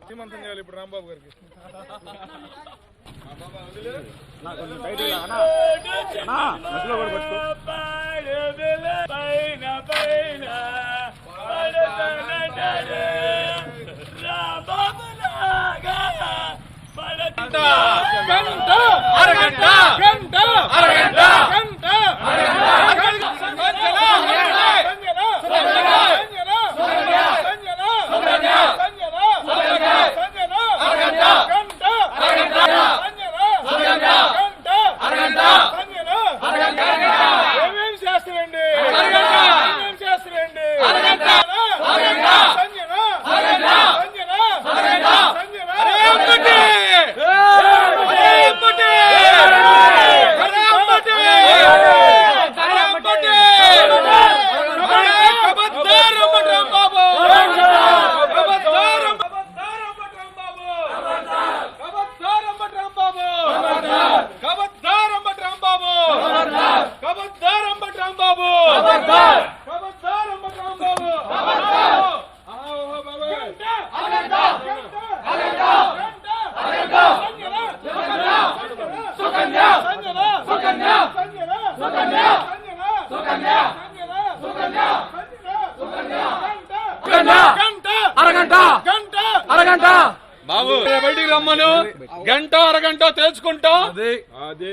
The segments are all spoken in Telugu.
శ్రీమంతం చేయాలి ఇప్పుడు రాంబాబు గారికి మధ్యలో కూడా బయటికి రమ్మను గంట అరగంట తెలుసుకుంటాం అది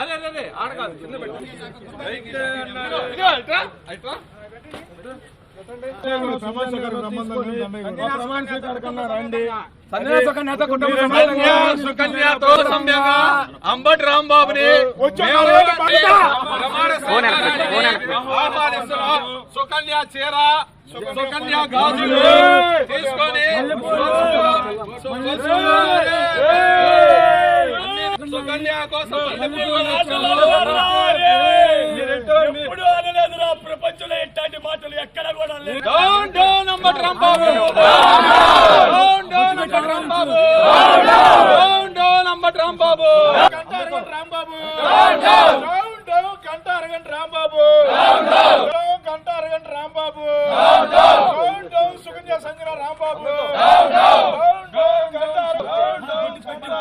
అదే అదే, ఆడకాదు కింద పెట్టు ఇదిగో ఇట్రా ఇట్రా సుకన్య సుకన్యతో సమ్యంగా అంబటి రాంబాబుని. సుకన్య చీర సుకన్య గాజులు తీసుకొని సుకన్య కోసం ప్రపంచంలో ఎట్లాంటి మాటలు ఎక్కడ కూడా లేదు Rambabu down down Ambati Rambabu down down Ambati Rambabu! గంట అరగంట రాంబాబు! డౌన్ డౌన్ గంట అరగంట రాంబాబు! డౌన్ గంట అరగంట Rambabu! Down down Sukanya Sanjana Rambabu down down గంట డౌన్ డౌన్ సంజన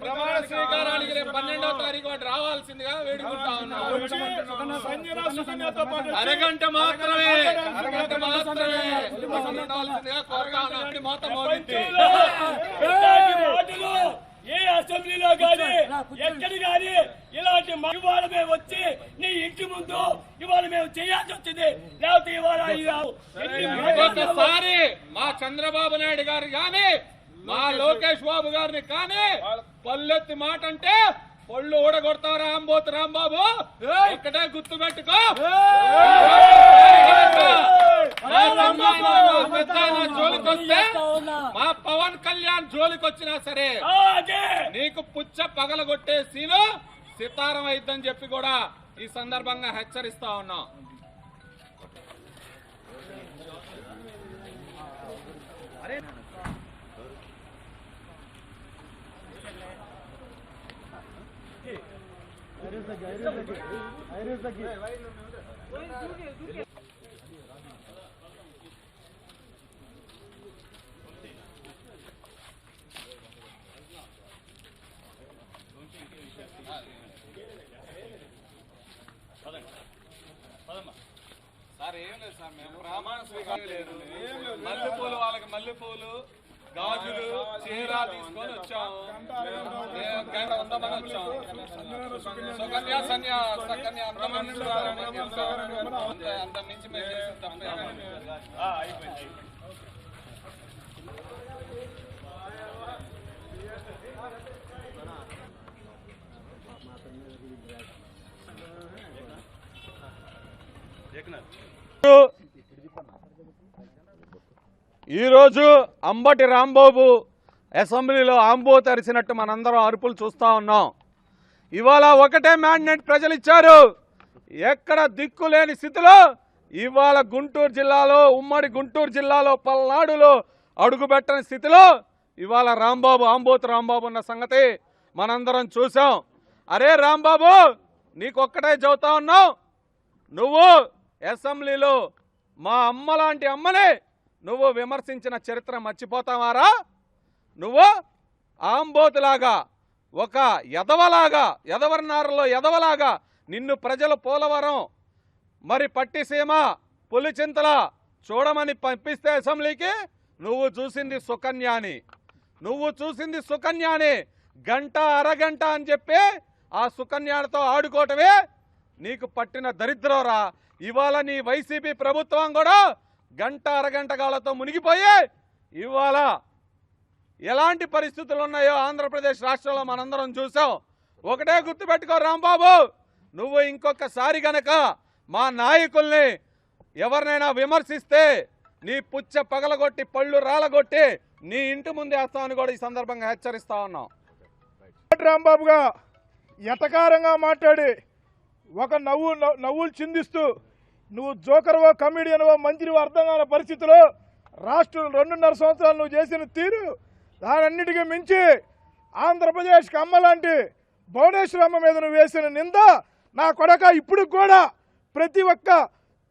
ప్రమాణ స్వీకారానికి రేపు పన్నెండో తారీఖు వాటి రావాల్సిందిగా వేడుకుంటా ఉన్నాం. అరగంట మాత్రమే. అరగంట మాత్రమే. ఉండాల్సిందిగా కోరుతా ఉన్నాం. మొత్తం మోగించి. ఏ అసెంబ్లీలో గాని ఎక్కడ గాని ఇలాంటి ఇవాళ మేము వచ్చి నీ ఇంటి ముందు ఇవాళ మేము చేయాల్సి వచ్చింది. లేకపోతే ఇవాళ మా చంద్రబాబు నాయుడు గారు గాని మా లోకేష్ బాబు గారిని కానీ పల్లెత్తి మాట అంటే పళ్ళు ఊడగొడతావు రాంబోతు రాంబాబు. ఒక్కటే గుర్తు పెట్టుకో మా జోలికొస్తే మా పవన్ కళ్యాణ్ జోలికి వచ్చినా సరే నీకు పుచ్చ పగలగొట్టే సీను సితారం అయిద్దని చెప్పి కూడా ఈ సందర్భంగా హెచ్చరిస్తా ఉన్నాం సార్ ఏం లేదు సార్ మేము ప్రమాణ స్వీకారం లేదు మల్లెపూలు వాళ్ళకి మల్లెపూలు గాజులు చీర తీసుకొని వచ్చాము. మేము గంట వందమని వచ్చాము. సుకన్య సన్య సకన్య అంత మించి మేము చేసిన తప్పేమీ లేదు. ఈరోజు అంబటి రాంబాబు అసెంబ్లీలో ఆంబో తెరిచినట్టు మనందరం అరుపులు చూస్తా ఉన్నాం. ఇవాళ ఒకటే మ్యాండేట్ ప్రజలు ఇచ్చారు. ఎక్కడ దిక్కు లేని స్థితిలో ఇవాళ గుంటూరు జిల్లాలో ఉమ్మడి గుంటూరు జిల్లాలో పల్నాడులో అడుగుపెట్టని స్థితిలో ఇవాళ రాంబాబు ఆంబోతు రాంబాబు ఉన్న సంగతి మనందరం చూసాం అరే రాంబాబు నీకొక్కటే చదువుతా ఉన్నావు నువ్వు అసెంబ్లీలో మా అమ్మ లాంటి అమ్మనే నువ్వు విమర్శించిన చరిత్ర మర్చిపోతావారా? నువ్వు ఆంబోతులాగా ఒక ఎదవలాగా ఎదవర్నారులో ఎదవలాగా నిన్ను ప్రజలు పోలవరం మరి పట్టిసీమ పులిచింతల చూడమని పంపిస్తే అసెంబ్లీకి? నువ్వు చూసింది సుకన్యాని. నువ్వు చూసింది సుకన్యాని. గంట అరగంట అని చెప్పి ఆ సుకన్యాలతో ఆడుకోవటమే నీకు పట్టిన దరిద్రంరా ఇవాళ నీ వైసీపీ ప్రభుత్వం కూడా గంట అరగంట కాలతో మునిగిపోయి ఇవాళ ఎలాంటి పరిస్థితులు ఉన్నాయో ఆంధ్రప్రదేశ్ రాష్ట్రంలో మనందరం చూసాం. ఒకటే గుర్తుపెట్టుకో రాంబాబు నువ్వు ఇంకొకసారి గనక మా నాయకుల్ని ఎవరినైనా విమర్శిస్తే నీ పుచ్చ పగలగొట్టి పళ్ళు రాలగొట్టి నీ ఇంటి ముందే వేస్తామని కూడా ఈ సందర్భంగా హెచ్చరిస్తా ఉన్నాం. రాంబాబుగా ఎటకారంగా మాట్లాడి ఒక నవ్వు నవ్వులు చిందిస్తూ నువ్వు జోకర్వో కమెడియన్వో మంత్రివో అర్థం కాని పరిస్థితిలో రాష్ట్రం రెండున్నర సంవత్సరాలు నువ్వు చేసిన తీరు దానన్నిటికీ మించి ఆంధ్రప్రదేశ్కి అమ్మలాంటి భువనేశ్వరమ్మ మీద నువ్వు వేసిన నింద నా కొడక ఇప్పుడు కూడా ప్రతి ఒక్క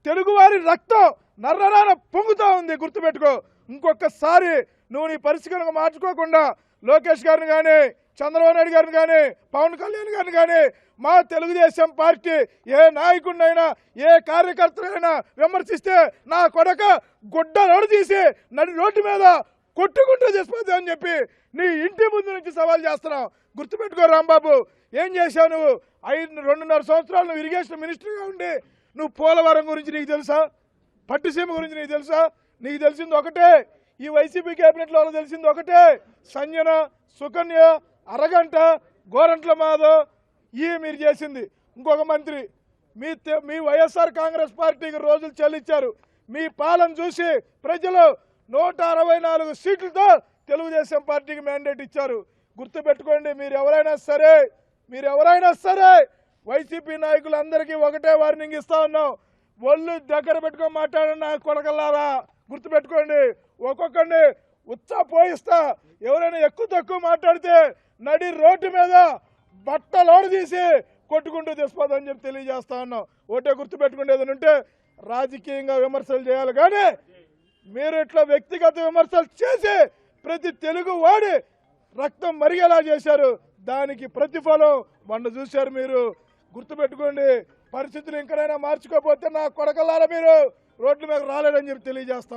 తెలుగువారి రక్తం నర్రరాన పొంగుతూ ఉంది. గుర్తుపెట్టుకో ఇంకొకసారి నువ్వు నీ పరిస్థితులను మార్చుకోకుండా లోకేష్ గారిని కానీ చంద్రబాబు నాయుడు గారిని కానీ పవన్ కళ్యాణ్ గారిని కానీ మా తెలుగుదేశం పార్టీ ఏ నాయకుడినైనా ఏ కార్యకర్తనైనా విమర్శిస్తే నా కొడక గుడ్డ నడు తీసి నడి రోడ్డు మీద కొట్టుకుంటూ చేసిపోతా అని చెప్పి నీ ఇంటి ముందు నుంచి సవాల్ చేస్తున్నావు. గుర్తుపెట్టుకో రాంబాబు ఏం చేశావు నువ్వు? ఐదు రెండున్నర సంవత్సరాలు నువ్వు ఇరిగేషన్ మినిస్టర్గా ఉండి నువ్వు పోలవరం గురించి నీకు తెలుసా? పట్టుసీమ గురించి నీకు తెలుసా? నీకు తెలిసింది ఒకటే ఈ వైసీపీ కేబినెట్లో తెలిసింది ఒకటే సంజన సుకన్య అరగంట గోరంట్ల మాధవ్ ఇవి మీరు చేసింది? ఇంకొక మంత్రి మీ మీ వైఎస్ఆర్ కాంగ్రెస్ పార్టీకి రోజులు చెల్లించారు మీ పాలన చూసి ప్రజలు నూట అరవై నాలుగు సీట్లతో తెలుగుదేశం పార్టీకి మ్యాండేట్ ఇచ్చారు. గుర్తుపెట్టుకోండి మీరు ఎవరైనా సరే మీరు ఎవరైనా సరే వైసీపీ నాయకులందరికీ ఒకటే వార్నింగ్ ఇస్తా ఉన్నాం. ఒళ్ళు దగ్గర పెట్టుకొని మాట్లాడండి నా కొడకల్లారా. గుర్తుపెట్టుకోండి ఒక్కొక్కడిని ఉత్సాహ పోయిస్తా ఎవరైనా ఎక్కువ తక్కువ మాట్లాడితే నడి రోడ్డు మీద బట్టలోడు తీసి కొట్టుకుంటూ తెచ్చిపోదని చెప్పి తెలియజేస్తా ఉన్నాం. ఒకటే గుర్తుపెట్టుకోండి ఉంటే రాజకీయంగా విమర్శలు చేయాలి. కానీ మీరు ఇట్లా వ్యక్తిగత విమర్శలు చేసి ప్రతి తెలుగు వాడి రక్తం మరిగేలా చేశారు. దానికి ప్రతిఫలం మొన్న చూశారు మీరు. గుర్తుపెట్టుకోండి పరిస్థితులు ఇంకనైనా మార్చుకోకపోతే నా కొడకల్లారా మీరు? రోడ్ల మీద రాలేడని చెప్పి తెలియజేస్తా